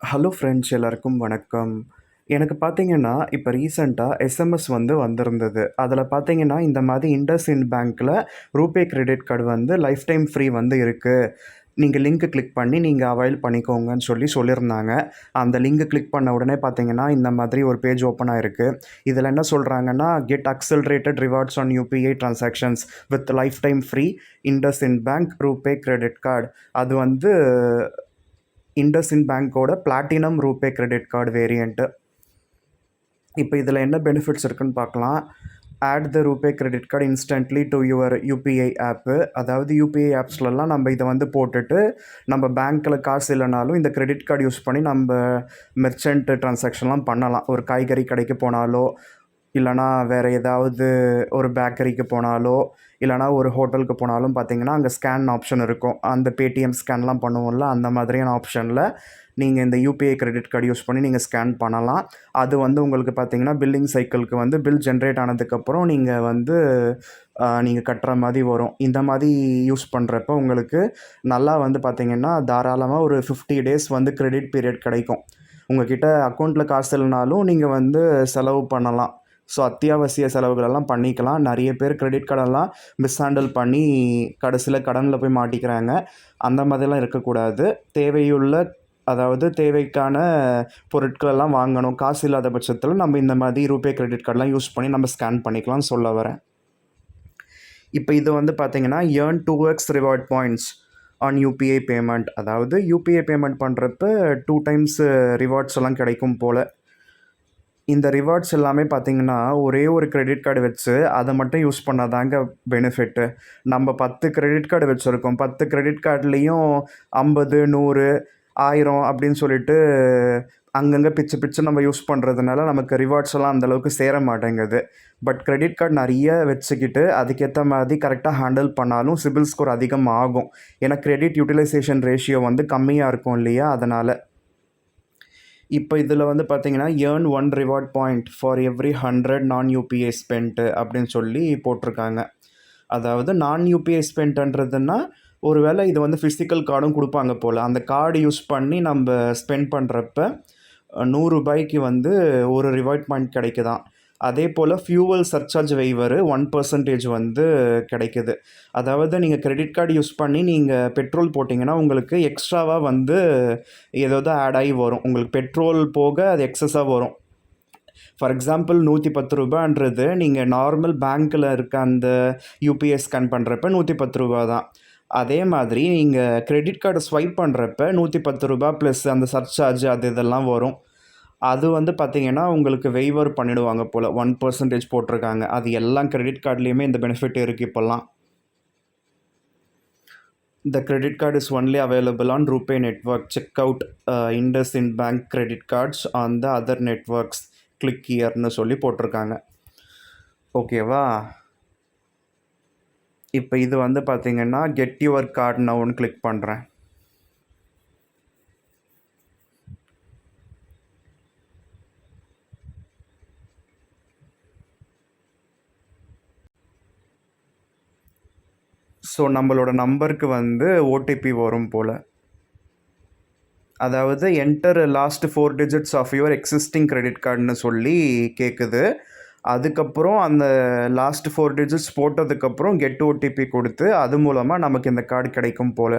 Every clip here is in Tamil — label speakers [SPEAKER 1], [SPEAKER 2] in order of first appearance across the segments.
[SPEAKER 1] ஹலோ ஃப்ரெண்ட்ஸ் எல்லாருக்கும் வணக்கம். எனக்கு பார்த்தீங்கன்னா, இப்போ ரீசெண்டாக எஸ்எம்எஸ் வந்து வந்திருந்தது. அதில் பார்த்தீங்கன்னா, இந்த மாதிரி இண்டஸ்இண்ட் பேங்க்கில் ரூபே கிரெடிட் கார்டு வந்து லைஃப் டைம் ஃப்ரீ வந்து இருக்குது நீங்கள் லிங்க் கிளிக் பண்ணி நீங்கள் அவைல் பண்ணிக்கோங்கன்னு சொல்லி சொல்லியிருந்தாங்க. அந்த லிங்க் கிளிக் பண்ண உடனே பார்த்தீங்கன்னா, இந்த மாதிரி ஒரு பேஜ் ஓப்பன் ஆயிருக்கு. இதில் என்ன சொல்கிறாங்கன்னா get accelerated rewards on UPI transactions with lifetime free IndusInd bank RuPay credit card. அது வந்து இண்டஸ்இண்ட் பேங்கோட platinum RuPay credit card variant இப்போ இதில் என்ன பெனிஃபிட்ஸ் இருக்குன்னு பார்க்கலாம். Add the RuPay credit card instantly to your UPI app. அதாவது யூபிஐ ஆப்ஸ்லலாம் நம்ம இதை வந்து போட்டுட்டு, நம்ம பேங்க்கில் காசு இல்லைனாலும் இந்த கிரெடிட் கார்டு யூஸ் பண்ணி நம்ம மெர்ச்சன்ட் ட்ரான்சாக்ஷன்லாம் பண்ணலாம். ஒரு காய்கறி கடைக்கு போனாலோ, இல்லைனா வேற ஏதாவது ஒரு பேக்கரிக்கு போனாலோ, இல்லைனா ஒரு ஹோட்டலுக்கு போனாலும் பார்த்தீங்கன்னா, அங்கே ஸ்கேன் ஆப்ஷன் இருக்கும். அந்த பேடிஎம் ஸ்கேன்லாம் பண்ணுவோம்ல, அந்த மாதிரியான ஆப்ஷனில் நீங்கள் இந்த யுபிஐ கிரெடிட் கார்டு யூஸ் பண்ணி நீங்கள் ஸ்கேன் பண்ணலாம். அது வந்து உங்களுக்கு பார்த்தீங்கன்னா, பில்லிங் சைக்கிள்க்கு வந்து பில் ஜென்ரேட் ஆனதுக்கப்புறம் நீங்கள் வந்து நீங்கள் கட்டுற மாதிரி வரும். இந்த மாதிரி யூஸ் பண்ணுறப்ப உங்களுக்கு நல்லா வந்து பார்த்தீங்கன்னா, தாராளமாக ஒரு 50 டேஸ் வந்து கிரெடிட் பீரியட் கிடைக்கும். உங்கள்கிட்ட அக்கௌண்ட்டில் காசு இல்லைனாலும் நீங்கள் வந்து செலவு பண்ணலாம். ஸோ அத்தியாவசிய செலவுகளெல்லாம் பண்ணிக்கலாம். நிறைய பேர் கிரெடிட் கார்டெல்லாம் மிஸ்ஹேண்டில் பண்ணி கடைசியில் கடனில் போய் மாட்டிக்கிறாங்க. அந்த மாதிரிலாம் இருக்கக்கூடாது. தேவையுள்ள அதாவது தேவைக்கான பொருட்களெல்லாம் வாங்கணும். காசு இல்லாத பட்சத்தில் நம்ம இந்த மாதிரி ரூபே கிரெடிட் கார்டெலாம் யூஸ் பண்ணி நம்ம ஸ்கேன் பண்ணிக்கலாம்னு சொல்ல வரேன். இப்போ இது வந்து பார்த்தீங்கன்னா, earn two x reward points on UPI payment. அதாவது யூபிஐ பேமெண்ட் பண்ணுறப்ப டூ டைம்ஸ் ரிவார்ட்ஸ் எல்லாம் கிடைக்கும் போல் இந்த ரிவார்ட்ஸ் எல்லாமே பார்த்தீங்கன்னா, ஒரே ஒரு கிரெடிட் கார்டு வச்சு அதை மட்டும் யூஸ் பண்ணாதாங்க பெனிஃபிட்டு. நம்ம 10 கிரெடிட் கார்டு வச்சுருக்கோம் பத்து கிரெடிட் கார்ட்லயும் 50, 100, 1000 அப்படின்னு சொல்லிட்டு அங்கங்கே பிச்சு பிச்சு நம்ம யூஸ் பண்ணுறதுனால நமக்கு ரிவார்ட்ஸ் எல்லாம் அந்தளவுக்கு சேர மாட்டேங்குது. பட் கிரெடிட் கார்டு நிறைய வச்சுக்கிட்டு அதுக்கேற்ற மாதிரி கரெக்டாக ஹேண்டில் பண்ணாலும் சிபில் ஸ்கோர் அதிகமாகும் ஏன்னா கிரெடிட் யுட்டிலைசேஷன் ரேஷியோ வந்து கம்மியாக இருக்கும் இல்லையா? அதனால் இப்போ இதில் வந்து பார்த்தீங்கன்னா, earn one reward point for every 100 non UPI spend அப்படின்னு சொல்லி போட்டிருக்காங்க. அதாவது நான் யூபிஐ ஸ்பெண்ட்ன்றதுன்னா ஒருவேளை இது வந்து ஃபிசிக்கல் கார்டும் கொடுப்பாங்க போல் அந்த கார்டு யூஸ் பண்ணி நம்ம ஸ்பெண்ட் பண்ணுறப்ப நூறுரூபாய்க்கு வந்து ஒரு ரிவார்ட் பாயிண்ட் அதே போல் ஃபியூவல் சர்சார்ஜ் வெய்வர் 1% வந்து கிடைக்குது. அதாவது நீங்கள் கிரெடிட் கார்டு யூஸ் பண்ணி நீங்கள் பெட்ரோல் போட்டிங்கன்னா உங்களுக்கு எக்ஸ்ட்ராவாக வந்து ஏதாவது ஆட் ஆகி வரும். உங்களுக்கு பெட்ரோல் போக அது எக்ஸஸாக வரும். ஃபார் எக்ஸாம்பிள் நூற்றி பத்து ரூபான்றது நீங்கள் நார்மல் பேங்க்கில் இருக்க அந்த யூபிஐ ஸ்கேன் பண்ணுறப்ப நூற்றி பத்து ரூபா தான். அதே மாதிரி நீங்கள் கிரெடிட் கார்டு ஸ்வைப் பண்ணுறப்ப நூற்றி பத்து ரூபா ப்ளஸ் அந்த சர்சார்ஜ் அது இதெல்லாம் வரும். அது வந்து பார்த்திங்கன்னா உங்களுக்கு வெய்வர் பண்ணிடுவாங்க போல் ஒன் பர்சன்டேஜ் போட்டிருக்காங்க. அது எல்லா கிரெடிட் கார்ட்லேயுமே இந்த பெனிஃபிட் இருக்குது இப்போல்லாம் the credit card is only available on RuPay network check out IndusInd bank credit cards on the other networks click இயர்னு சொல்லி போட்டிருக்காங்க. ஓகேவா? இப்போ இது வந்து பார்த்திங்கன்னா கெட் யுவர் நான் ஒன்று கிளிக் பண்ணுறேன் ஸோ நம்மளோட நம்பருக்கு வந்து ஓடிபி வரும் போல் அதாவது enter last four digits of your existing credit கார்டுன்னு சொல்லி கேட்குது. அதுக்கப்புறம் அந்த லாஸ்ட் ஃபோர் டிஜிட்ஸ் போட்டதுக்கப்புறம் கெட் ஓடிபி கொடுத்து அது மூலமாக நமக்கு இந்த கார்டு கிடைக்கும் போல்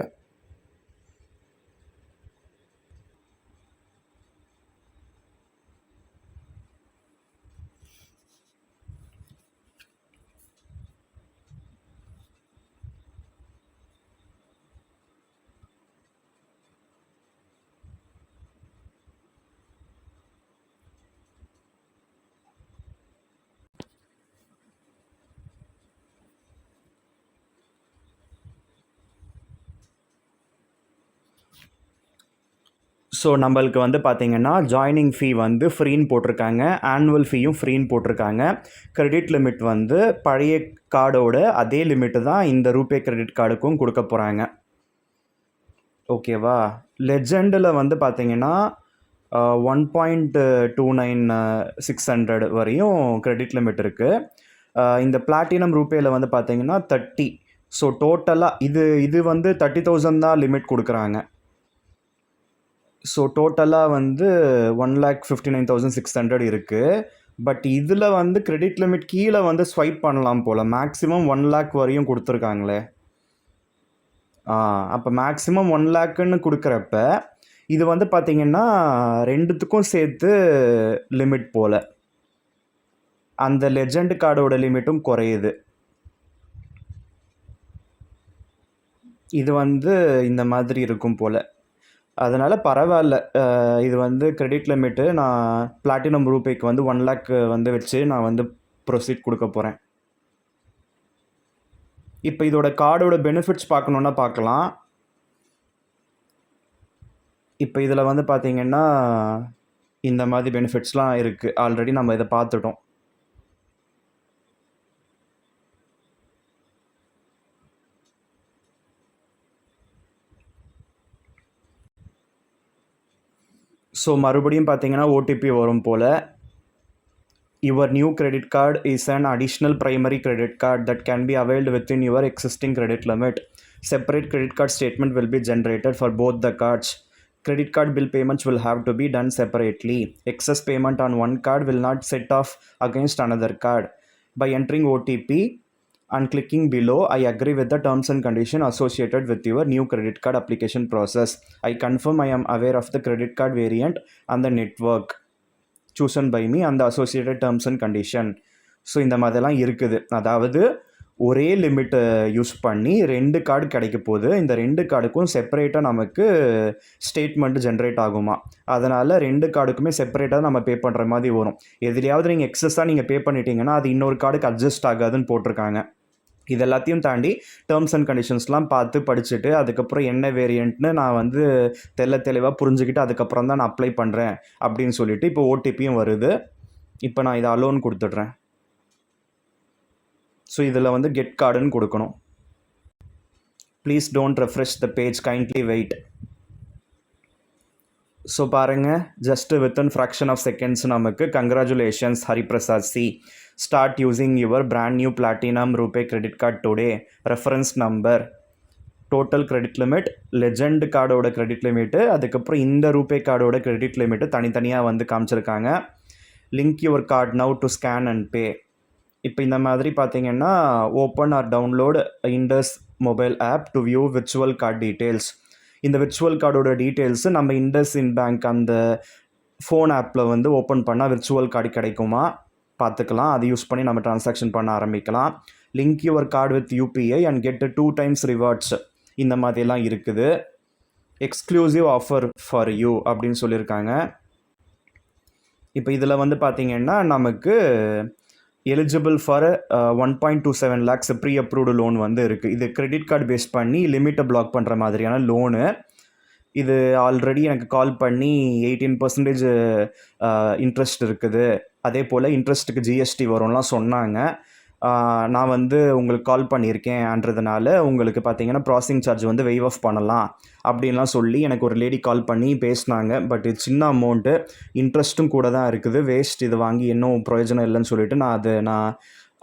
[SPEAKER 1] ஸோ நம்மளுக்கு வந்து பார்த்திங்கன்னா ஜாயினிங் ஃபீ வந்து ஃப்ரீன்னு போட்டிருக்காங்க. ஆனுவல் ஃபீயும் ஃப்ரீன்னு போட்டிருக்காங்க. கிரெடிட் லிமிட் வந்து பழைய கார்டோட அதே லிமிட் தான் இந்த ரூபே கிரெடிட் கார்டுக்கும் கொடுக்க போகிறாங்க ஓகேவா? லெஜெண்டில் வந்து பார்த்திங்கன்னா one point two nine six hundred வரையும் கிரெடிட் லிமிட் இருக்குது இந்த பிளாட்டினம் ரூபேயில் வந்து பார்த்தீங்கன்னா 30 ஸோ டோட்டலாக இது இது வந்து 30,000 தான் லிமிட் கொடுக்குறாங்க ஸோ டோட்டலாக வந்து one lakh fifty nine thousand six hundred இருக்குது பட் இதில் வந்து கிரெடிட் லிமிட் கீழே வந்து ஸ்வைப் பண்ணலாம் போல். மேக்ஸிமம் ஒன் லேக் வரையும் கொடுத்துருக்காங்களே. ஆ அப்போ மேக்ஸிமம் ஒன் லேக்குன்னு கொடுக்குறப்ப இது வந்து பார்த்திங்கன்னா ரெண்டுத்துக்கும் சேர்த்து லிமிட் போல். அந்த லெஜண்ட் கார்டோட லிமிட்டும் குறையுது. இது வந்து இந்த மாதிரி இருக்கும் போல். அதனால் பரவாயில்ல. இது வந்து கிரெடிட் லிமிட்டு நான் பிளாட்டினம் ரூபேக்கு வந்து ஒன் லேக் வந்து வச்சு நான் வந்து ப்ரொசீட் கொடுக்க போகிறேன் இப்போ இதோட கார்டோட பெனிஃபிட்ஸ் பார்க்கணுன்னா பார்க்கலாம். இப்போ இதில் வந்து பார்த்திங்கன்னா இந்த மாதிரி பெனிஃபிட்ஸ்லாம் இருக்குது ஆல்ரெடி நம்ம இதை பார்த்துட்டோம். ஸோ மறுபடியும் பார்த்தீங்கன்னா ஓடிபி வரும் போல் your new credit card is an additional primary credit card that can be availed within your existing credit limit. Separate credit card statement will be generated for both the cards. Credit card bill payments will have to be done separately. Excess payment on one card will not set off against another card. By entering OTP and clicking below, I agree with the terms and condition associated with your new credit card application process. I confirm I am aware of the credit card variant and the network. Chosen by me அந்த associated terms and condition so இந்த மாதிரிலாம் இருக்குது. அதாவது ஒரே லிமிட்டை யூஸ் பண்ணி ரெண்டு கார்டு கிடைக்க போகுது. இந்த ரெண்டு கார்டுக்கும் செப்பரேட்டாக நமக்கு ஸ்டேட்மெண்ட் ஜென்ரேட் ஆகுமா? அதனால் ரெண்டு கார்டுக்குமே செப்பரேட்டாக நம்ம பே பண்ணுற மாதிரி வரும். எதுலையாவது நீங்கள் எக்ஸஸாக நீங்கள் பே பண்ணிட்டீங்கன்னா அது இன்னொரு கார்டுக்கு அட்ஜஸ்ட் ஆகாதுன்னு போட்டிருக்காங்க. இது எல்லாத்தையும் தாண்டி டேர்ம்ஸ் அண்ட் கண்டிஷன்ஸ்லாம் பார்த்து படிச்சுட்டு அதுக்கப்புறம் என்ன வேரியண்ட்னு நான் வந்து தெல்ல தெளிவாக புரிஞ்சுக்கிட்டு அதுக்கப்புறம் தான் நான் அப்ளை பண்ணுறேன் அப்படின்னு சொல்லிட்டு இப்போ ஓடிபியும் வருது. இப்போ நான் இதை அலோன் கொடுத்துட்றேன். ஸோ இதில் வந்து கெட் கார்டுன்னு கொடுக்கணும். Please don't refresh the page kindly wait so பாருங்கள் just within fraction of seconds நமக்கு congratulations Hariprasad C start using your brand new platinum RuPay credit card today reference number total credit limit legend கார்டோட கிரெடிட் லிமிட்டு அதுக்கப்புறம் இந்த ரூபே கார்டோட கிரெடிட் லிமிட்டு தனித்தனியாக வந்து காமிச்சிருக்காங்க. Link your card now to scan and pay இப்போ இந்த மாதிரி பார்த்தீங்கன்னா open or download Indus mobile app to view virtual card details இந்த விர்ச்சுவல் கார்டோட டீட்டெயில்ஸு நம்ம இண்டஸ் இன் பேங்க் அந்த ஃபோன் ஆப்பில் வந்து ஓப்பன் பண்ணால் விர்ச்சுவல் கார்டு கிடைக்குமா? பார்த்துக்கலாம். அதை யூஸ் பண்ணி நம்ம டிரான்சாக்ஷன் பண்ண ஆரம்பிக்கலாம். Link your card with UPI and get two times rewards இந்த மாதிரிலாம் இருக்குது. எக்ஸ்க்ளூசிவ் ஆஃபர் ஃபார் யூ அப்படின்னு சொல்லியிருக்காங்க. இப்போ இதில் வந்து பார்த்திங்கன்னா நமக்கு eligible for one point two seven lakhs pre approved loan வந்து இருக்குது இது கிரெடிட் கார்டு பேஸ் பண்ணி லிமிட்டை பிளாக் பண்ணுற மாதிரியான லோனு இது ஆல்ரெடி எனக்கு கால் பண்ணி எயிட்டீன் பர்சன்டேஜ் இன்ட்ரெஸ்ட் இருக்குது. அதே போல் இன்ட்ரெஸ்ட்டுக்கு ஜிஎஸ்டி வரும்லாம் சொன்னாங்க. நான் வந்து உங்களுக்கு கால் பண்ணியிருக்கேன்றதுனால உங்களுக்கு பார்த்தீங்கன்னா ப்ராசஸிங் சார்ஜ் வந்து வெய்வ் ஆஃப் பண்ணலாம் அப்படின்லாம் சொல்லி எனக்கு ஒரு லேடி கால் பண்ணி பேசினாங்க. பட் இது சின்ன அமௌண்ட்டு இன்ட்ரெஸ்ட்டும் கூட தான் இருக்குது. வேஸ்ட் இது வாங்கி இன்னும் பிரயோஜனம் இல்லைன்னு சொல்லிட்டு நான் அதை நான்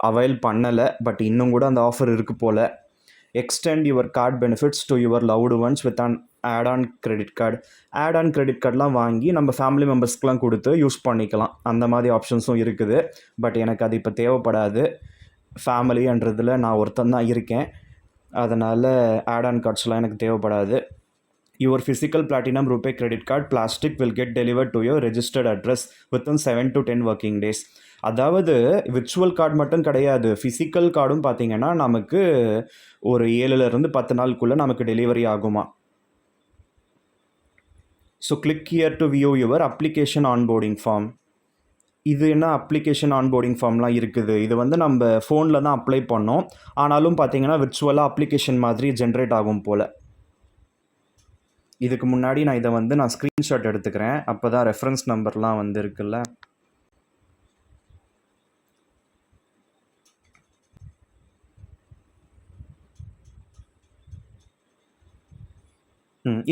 [SPEAKER 1] அவைல் பண்ணலை. பட் இன்னும் கூட அந்த ஆஃபர் இருக்குது போல். Extend your card benefits to your loved ones with an add on credit card add on credit கார்டெலாம் வாங்கி நம்ம ஃபேமிலி மெம்பர்ஸ்க்கெலாம் கொடுத்து யூஸ் பண்ணிக்கலாம். அந்த மாதிரி ஆப்ஷன்ஸும் இருக்குது. பட் எனக்கு அது இப்போ தேவைப்படாது. ஃபேமிலின்றதில் நான் ஒருத்தன் தான் இருக்கேன். அதனால் ஆட் ஆன் கார்ட்ஸ்லாம் எனக்கு தேவைப்படாது. Your physical platinum RuPay credit card plastic will get deliver to your registered address within seven to ten working days அதாவது விர்ச்சுவல் கார்டு மட்டும் கிடையாது. ஃபிசிக்கல் கார்டும் பார்த்தீங்கன்னா நமக்கு ஒரு ஏழுலேருந்து பத்து நாளுக்குள்ளே நமக்கு டெலிவரி ஆகுமா? So click here to view your application onboarding form இது என்ன அப்ளிகேஷன் ஆன்போர்டிங் ஃபார்ம்லாம் இருக்குது? இது வந்து நம்ம ஃபோனில் தான் அப்ளை பண்ணோம். ஆனாலும் பார்த்தீங்கன்னா விர்ச்சுவலாக அப்ளிகேஷன் மாதிரி ஜென்ரேட் ஆகும் போல். இதுக்கு முன்னாடி நான் இதை வந்து நான் ஸ்க்ரீன்ஷாட் எடுத்துக்கிறேன். அப்போ தான் ரெஃபரன்ஸ் நம்பர்லாம் வந்து இருக்குல்ல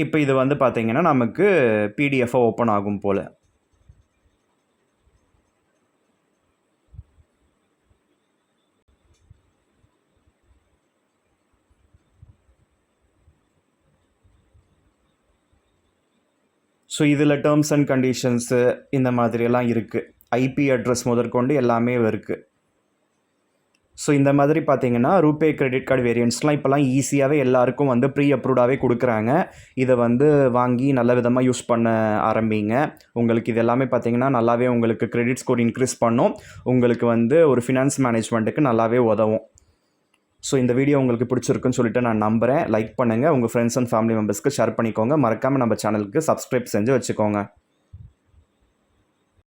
[SPEAKER 1] இப்போ இது வந்து பார்த்தீங்கன்னா நமக்கு பிடிஎஃபாக ஓப்பன் ஆகும் போல். ஸோ இதில் டேர்ம்ஸ் அண்ட் கண்டிஷன்ஸு இந்த மாதிரியெல்லாம் இருக்குது ஐபி அட்ரஸ் முதற்கொண்டு எல்லாமே இருக்குது ஸோ இந்த மாதிரி பார்த்தீங்கன்னா ரூபே கிரெடிட் கார்டு வேரியன்ட்ஸ்லாம் இப்போலாம் ஈஸியாகவே எல்லாருக்கும் வந்து ப்ரீ அப்ரூவ்டாகவே கொடுக்குறாங்க. இதை வந்து வாங்கி நல்ல விதமாக யூஸ் பண்ண ஆரம்பிங்க. உங்களுக்கு இது எல்லாமே பார்த்தீங்கன்னா நல்லாவே உங்களுக்கு கிரெடிட் ஸ்கோர் இன்க்ரீஸ் பண்ணும். உங்களுக்கு வந்து ஒரு ஃபினான்ஸ் மேனேஜ்மெண்ட்டுக்கு நல்லாவே உதவும். ஸோ இந்த வீடியோ உங்களுக்கு பிடிச்சிருக்குன்னு சொல்லிட்டு நான் நம்புகிறேன் லைக் பண்ணுங்கள் உங்கள் ஃப்ரெண்ட்ஸ் அண்ட் ஃபேமிலி மெம்பர்ஸ்க்கு ஷேர் பண்ணிக்கோங்க. மறக்காமல் நம்ம சேனலுக்கு சப்ஸ்கிரைப் செஞ்சு வச்சுக்கோங்க.